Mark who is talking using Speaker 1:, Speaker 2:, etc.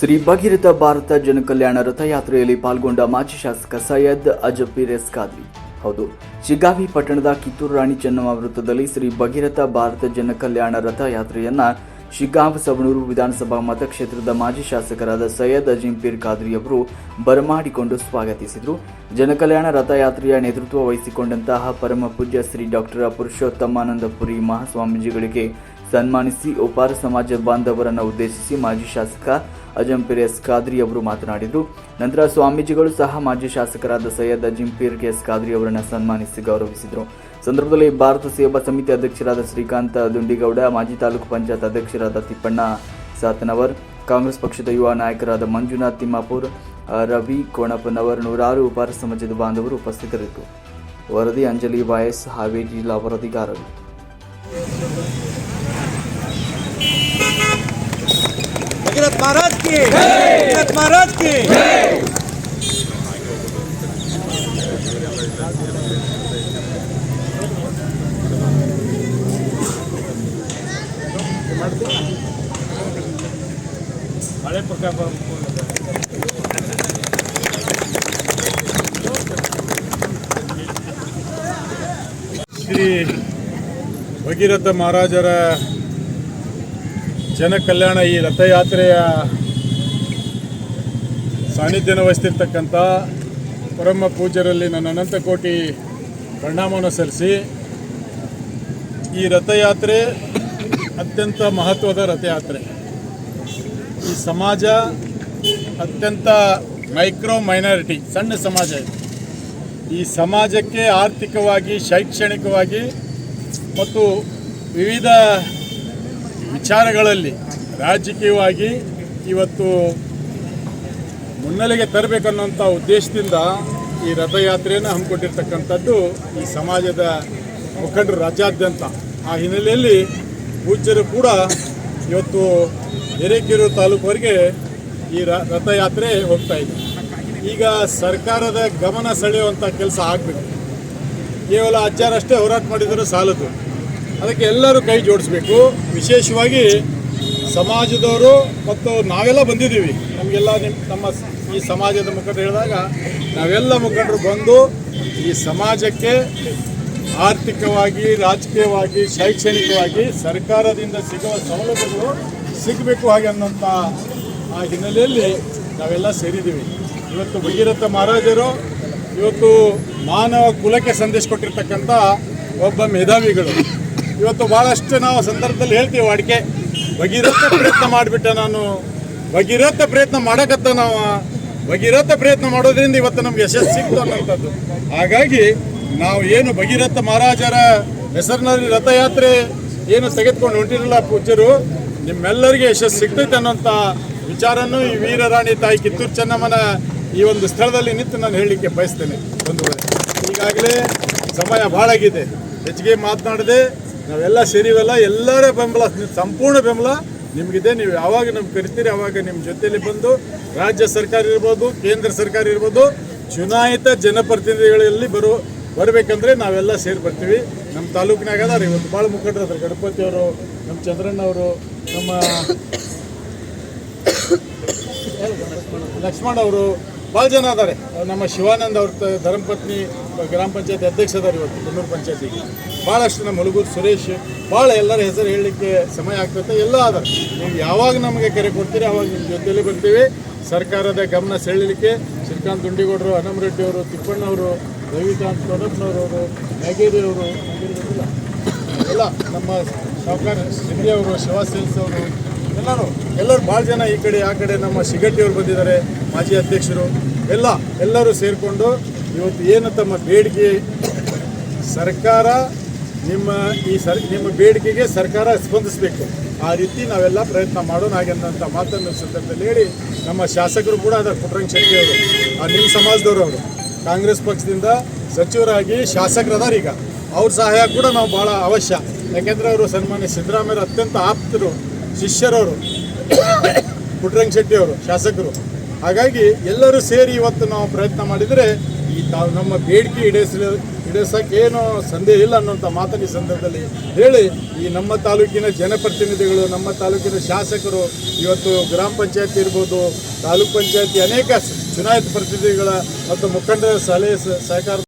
Speaker 1: ಶ್ರೀ ಭಗೀರಥ ಭಾರತ ಜನಕಲ್ಯಾಣ ರಥಯಾತ್ರೆಯಲ್ಲಿ ಪಾಲ್ಗೊಂಡ ಮಾಜಿ ಶಾಸಕ ಸೈಯದ್ ಅಜಪೀರ್ ಎಸ್ ಖಾದ್ರಿ ಹೌದು, ಶಿಗ್ಗಾವಿ ಪಟ್ಟಣದ ಕಿತ್ತೂರು ರಾಣಿ ಚೆನ್ನಮ್ಮ ವೃತ್ತದಲ್ಲಿ ಶ್ರೀ ಭಗೀರಥ ಭಾರತ ಜನಕಲ್ಯಾಣ ರಥಯಾತ್ರೆಯನ್ನ ಶಿಗ್ಗಾಂವ್ ಸವಣೂರು ವಿಧಾನಸಭಾ ಮತಕ್ಷೇತ್ರದ ಮಾಜಿ ಶಾಸಕರಾದ ಸೈಯದ್ ಅಜಿಂಪೀರ್ ಖಾದ್ರಿ ಅವರು ಬರಮಾಡಿಕೊಂಡು ಸ್ವಾಗತಿಸಿದರು. ಜನಕಲ್ಯಾಣ ರಥಯಾತ್ರೆಯ ನೇತೃತ್ವ ವಹಿಸಿಕೊಂಡಂತಹ ಪರಮ ಪೂಜ್ಯ ಶ್ರೀ ಡಾಕ್ಟರ್ ಪುರುಷೋತ್ತಮಾನಂದಪುರಿ ಮಹಾಸ್ವಾಮೀಜಿಗಳಿಗೆ ಸನ್ಮಾನಿಸಿ ಉಪಾರ ಸಮಾಜ ಬಾಂಧವರನ್ನು ಉದ್ದೇಶಿಸಿ ಮಾಜಿ ಶಾಸಕ ಅಜಂಪೀರ್ ಎಸ್ ಖಾದ್ರಿ ಅವರು ಮಾತನಾಡಿದರು. ನಂತರ ಸ್ವಾಮೀಜಿಗಳು ಸಹ ಮಾಜಿ ಶಾಸಕರಾದ ಸೈಯದ್ ಅಜಿಂಪೀರ್ ಎಸ್ ಖಾದ್ರಿ ಅವರನ್ನು ಸನ್ಮಾನಿಸಿ ಗೌರವಿಸಿದರು. ಸಂದರ್ಭದಲ್ಲಿ ಭಾರತ ಸೇವಾ ಸಮಿತಿ ಅಧ್ಯಕ್ಷರಾದ ಶ್ರೀಕಾಂತ ದುಂಡಿಗೌಡ, ಮಾಜಿ ತಾಲೂಕು ಪಂಚಾಯತ್ ಅಧ್ಯಕ್ಷರಾದ ತಿಪ್ಪಣ್ಣ ಸಾತನವರ್, ಕಾಂಗ್ರೆಸ್ ಪಕ್ಷದ ಯುವ ನಾಯಕರಾದ ಮಂಜುನಾಥ್ ತಿಮ್ಮಾಪುರ್, ರವಿ ಕೋಣಪ್ಪನವರ್, ನೂರಾರು ಉಪಾರ ಸಮಾಜದ ಬಾಂಧವರು ಉಪಸ್ಥಿತರಿದ್ದರು. ವರದಿ ಅಂಜಲಿ ವಾಯಸ್ ಹಾವೇರಿ ಜಿಲ್ಲಾ ವರದಿಗಾರರು.
Speaker 2: भगीरथ महाराज की भगीरथ महाराज की ಹಳೆ ಪ್ರತಾಪ ಶ್ರೀ ಭಗೀರಥ ಮಹಾರಾಜರ ಜನ ಕಲ್ಯಾಣ ಈ ರಥಯಾತ್ರೆಯ ಸಾನ್ನಿಧ್ಯನ ವಹಿಸ್ತಿರ್ತಕ್ಕಂಥ ಪರಮ ಪೂಜರಲ್ಲಿ ನನ್ನ ಅನಂತ ಕೋಟಿ ಪರಿಣಾಮವನ್ನು ಸಲ್ಲಿಸಿ, ಈ ರಥಯಾತ್ರೆ ಅತ್ಯಂತ ಮಹತ್ವದ ರಥಯಾತ್ರೆ. ಈ ಸಮಾಜ ಅತ್ಯಂತ ಮೈಕ್ರೋ ಮೈನಾರಿಟಿ, ಸಣ್ಣ ಸಮಾಜ ಇದೆ. ಈ ಸಮಾಜಕ್ಕೆ ಆರ್ಥಿಕವಾಗಿ, ಶೈಕ್ಷಣಿಕವಾಗಿ ಮತ್ತು ವಿವಿಧ ವಿಚಾರಗಳಲ್ಲಿ ರಾಜಕೀಯವಾಗಿ ಇವತ್ತು ಮುನ್ನೆಲೆಗೆ ತರಬೇಕನ್ನುವಂಥ ಉದ್ದೇಶದಿಂದ ಈ ರಥಯಾತ್ರೆಯನ್ನು ಹಮ್ಮಿಕೊಂಡಿರ್ತಕ್ಕಂಥದ್ದು ಈ ಸಮಾಜದ ಮುಖಂಡರು ರಾಜ್ಯಾದ್ಯಂತ. ಆ ಹಿನ್ನೆಲೆಯಲ್ಲಿ ಪೂಜ್ಯರು ಕೂಡ ಇವತ್ತು ಹಿರೇಕೆರೂರು ತಾಲೂಕುವರೆಗೆ ಈ ರಥಯಾತ್ರೆ ಹೋಗ್ತಾ ಇದೆ. ಈಗ ಸರ್ಕಾರದ ಗಮನ ಸೆಳೆಯುವಂಥ ಕೆಲಸ ಆಗಬೇಕು. ಕೇವಲ ಅಜ್ಜಾರಷ್ಟೇ ಹೋರಾಟ ಮಾಡಿದರೂ ಸಾಲದು. ಅದಕ್ಕೆ ಎಲ್ಲರೂ ಕೈ ಜೋಡಿಸ್ಬೇಕು. ವಿಶೇಷವಾಗಿ ಸಮಾಜದವರು ಮತ್ತು ನಾವೆಲ್ಲ ಬಂದಿದ್ದೀವಿ. ನಮಗೆಲ್ಲ ನಿಮ್ಮ ನಮ್ಮ ಈ ಸಮಾಜದ ಮುಖಂಡರು ಹೇಳಿದಾಗ ನಾವೆಲ್ಲ ಮುಖಂಡರು ಬಂದು ಈ ಸಮಾಜಕ್ಕೆ ಆರ್ಥಿಕವಾಗಿ, ರಾಜಕೀಯವಾಗಿ, ಶೈಕ್ಷಣಿಕವಾಗಿ ಸರ್ಕಾರದಿಂದ ಸಿಗುವ ಸೌಲಭ್ಯಗಳು ಸಿಗಬೇಕು ಹಾಗೆ ಅನ್ನೋಂಥ ಆ ಹಿನ್ನೆಲೆಯಲ್ಲಿ ನಾವೆಲ್ಲ ಸೇರಿದ್ದೀವಿ. ಇವತ್ತು ಭಗೀರಥ ಮಹಾರಾಜರು ಇವತ್ತು ಮಾನವ ಕುಲಕ್ಕೆ ಸಂದೇಶ ಕೊಟ್ಟಿರ್ತಕ್ಕಂಥ ಒಬ್ಬ ಮೇಧಾವಿಗಳು. ಇವತ್ತು ಭಾಳಷ್ಟು ನಾವು ಸಂದರ್ಭದಲ್ಲಿ ಹೇಳ್ತೀವಿ ಅಡಿಕೆ ಭಗೀರಥ ಪ್ರಯತ್ನ ಮಾಡಿಬಿಟ್ಟೆ ನಾನು. ಭಗೀರಥ ಪ್ರಯತ್ನ ಮಾಡಕತ್ತ ನಾವು. ಭಗೀರಥ ಪ್ರಯತ್ನ ಮಾಡೋದ್ರಿಂದ ಇವತ್ತು ನಮ್ಗೆ ಯಶಸ್ಸು ಸಿಕ್ತು ಅನ್ನೋಂಥದ್ದು ಹಾಗಾಗಿ ನಾವು ಏನು ಭಗೀರಥ ಮಹಾರಾಜರ ಹೆಸರಿನಲ್ಲಿ ರಥಯಾತ್ರೆ ಏನು ತೆಗೆದುಕೊಂಡು ಹೊಂಟಿರಲ್ಲ ಪೂಜ್ಯರು, ನಿಮ್ಮೆಲ್ಲರಿಗೆ ಯಶಸ್ಸು ಸಿಗ್ತೈತೆ ಅನ್ನೋಂಥ ವಿಚಾರನೂ ಈ ವೀರರಾಣಿ ತಾಯಿ ಕಿತ್ತೂರು ಚೆನ್ನಮ್ಮನ ಈ ಒಂದು ಸ್ಥಳದಲ್ಲಿ ನಿಂತು ನಾನು ಹೇಳಲಿಕ್ಕೆ ಬಯಸ್ತೇನೆ. ಒಂದು ಈಗಾಗಲೇ ಸಮಯ ಭಾಳಾಗಿದೆ ಹೆಚ್ಚಿಗೆ ಮಾತನಾಡದೆ ನಾವೆಲ್ಲ ಸೇರಿವೆಲ್ಲ, ಎಲ್ಲರ ಬೆಂಬಲ, ಸಂಪೂರ್ಣ ಬೆಂಬಲ ನಿಮಗಿದೆ. ನೀವು ಯಾವಾಗ ನಮ್ಗೆ ಕರಿತೀರಿ, ಅವಾಗ ನಿಮ್ಮ ಜೊತೆಯಲ್ಲಿ ಬಂದು ರಾಜ್ಯ ಸರ್ಕಾರ ಇರ್ಬೋದು, ಕೇಂದ್ರ ಸರ್ಕಾರ ಇರ್ಬೋದು, ಚುನಾಯಿತ ಜನಪ್ರತಿನಿಧಿಗಳಲ್ಲಿ ಬರೋ, ಬರಬೇಕಂದ್ರೆ ನಾವೆಲ್ಲ ಸೇರಿ ಬರ್ತೀವಿ. ನಮ್ಮ ತಾಲೂಕಿನಾಗ ಅದಾರ. ಇವತ್ತು ಭಾಳ ಮುಖಂಡರು ಅದ್ರ. ಗಣಪತಿ ಅವರು, ನಮ್ಮ ಚಂದ್ರಣ್ಣ ಅವರು, ನಮ್ಮ ಲಕ್ಷ್ಮಣ್ ಅವರು ಭಾಳ ಜನ ಅದಾರೆ. ನಮ್ಮ ಶಿವಾನಂದ್ ಅವ್ರ ಧರ್ಮಪತ್ನಿ, ಗ್ರಾಮ ಪಂಚಾಯತ್ ಅಧ್ಯಕ್ಷ ಅದಾರೆ ಇವತ್ತು, ಕುನ್ನೂರು ಪಂಚಾಯತಿಗೆ. ಭಾಳಷ್ಟು ನಮ್ಮ ಹುಡುಗರು ಸುರೇಶ್ ಭಾಳ ಎಲ್ಲರ ಹೆಸರು ಹೇಳಲಿಕ್ಕೆ ಸಮಯ ಆಗ್ತೈತೆ ಎಲ್ಲ ಆದರೆ. ನೀವು ಯಾವಾಗ ನಮಗೆ ಕರೆ ಕೊಡ್ತೀರಿ, ಅವಾಗ ನಿಮ್ಮ ಜೊತೆಯಲ್ಲಿ ಬರ್ತೀವಿ. ಸರ್ಕಾರದ ಗಮನ ಸೆಳೀಲಿಕ್ಕೆ ಶ್ರೀಕಾಂತ್ ದುಂಡಿಗೌಡರು ಅವರು ತಿಪ್ಪಣ್ಣವರು ರವಿಕಾಂತ್ ಕೊಡಪ್ಪನವರು ನಗೇರಿ ಅವರು ಎಲ್ಲ ನಮ್ಮ ಸಾವುಕಾರ ಅವರು, ಶಿವಾ ಅವರು, ಎಲ್ಲರೂ ಎಲ್ಲರೂ ಭಾಳ ಜನ ಈ ಕಡೆ, ಆ ಕಡೆ ನಮ್ಮ ಶಿಗಟ್ಟಿ ಅವರು ಬಂದಿದ್ದಾರೆ, ಮಾಜಿ ಅಧ್ಯಕ್ಷರು. ಎಲ್ಲ, ಎಲ್ಲರೂ ಸೇರಿಕೊಂಡು ಇವತ್ತು ಏನು ತಮ್ಮ ಬೇಡಿಕೆ, ಸರ್ಕಾರ ನಿಮ್ಮ ಈ ಸರ್, ನಿಮ್ಮ ಬೇಡಿಕೆಗೆ ಸರ್ಕಾರ ಸ್ಪಂದಿಸಬೇಕು. ಆ ರೀತಿ ನಾವೆಲ್ಲ ಪ್ರಯತ್ನ ಮಾಡೋಣ ಹಾಗೆಂದಂಥ ಮಾತನ್ನು ಸಂದರ್ಭದಲ್ಲಿ ಹೇಳಿ ನಮ್ಮ ಶಾಸಕರು ಕೂಡ ಅದರ ಪುಟ್ಟರಂಗ ಶೆಟ್ಟಿ ಅವರು ನಿಮ್ಮ ಸಮಾಜದವರು ಅವರು, ಕಾಂಗ್ರೆಸ್ ಪಕ್ಷದಿಂದ ಸಚಿವರಾಗಿ ಶಾಸಕರದಾರ ಈಗ. ಅವ್ರ ಸಹಾಯ ಕೂಡ ನಾವು ಭಾಳ ಅವಶ್ಯ. ಯಾಕೆಂದರೆ ಅವರು ಸನ್ಮಾನ್ಯ ಸಿದ್ದರಾಮಯ್ಯ ಅತ್ಯಂತ ಆಪ್ತರು, ಶಿಷ್ಯರವರು, ಪುಟ್ಟರಂಗ ಶೆಟ್ಟಿ ಅವರು, ಶಾಸಕರು. ಹಾಗಾಗಿ ಎಲ್ಲರೂ ಸೇರಿ ಇವತ್ತು ನಾವು ಪ್ರಯತ್ನ ಮಾಡಿದರೆ ಈ ತಾವು ನಮ್ಮ ಬೇಡಿಕೆ ಈಡೇರಿಸಲು ಏನು ಸಂದೇಹ ಇಲ್ಲ ಅನ್ನುವಂಥ ಮಾತನ್ನು ಈ ಸಂದರ್ಭದಲ್ಲಿ ಹೇಳಿ, ಈ ನಮ್ಮ ತಾಲೂಕಿನ ಜನಪ್ರತಿನಿಧಿಗಳು, ನಮ್ಮ ತಾಲೂಕಿನ ಶಾಸಕರು, ಇವತ್ತು ಗ್ರಾಮ ಪಂಚಾಯತಿ ಇರ್ಬೋದು, ತಾಲೂಕ್ ಪಂಚಾಯತಿ ಅನೇಕ ಚುನಾಯಿತ ಪ್ರತಿನಿಧಿಗಳ ಮತ್ತು ಮುಖಂಡರ ಸಲಹೆ ಸಹಕಾರ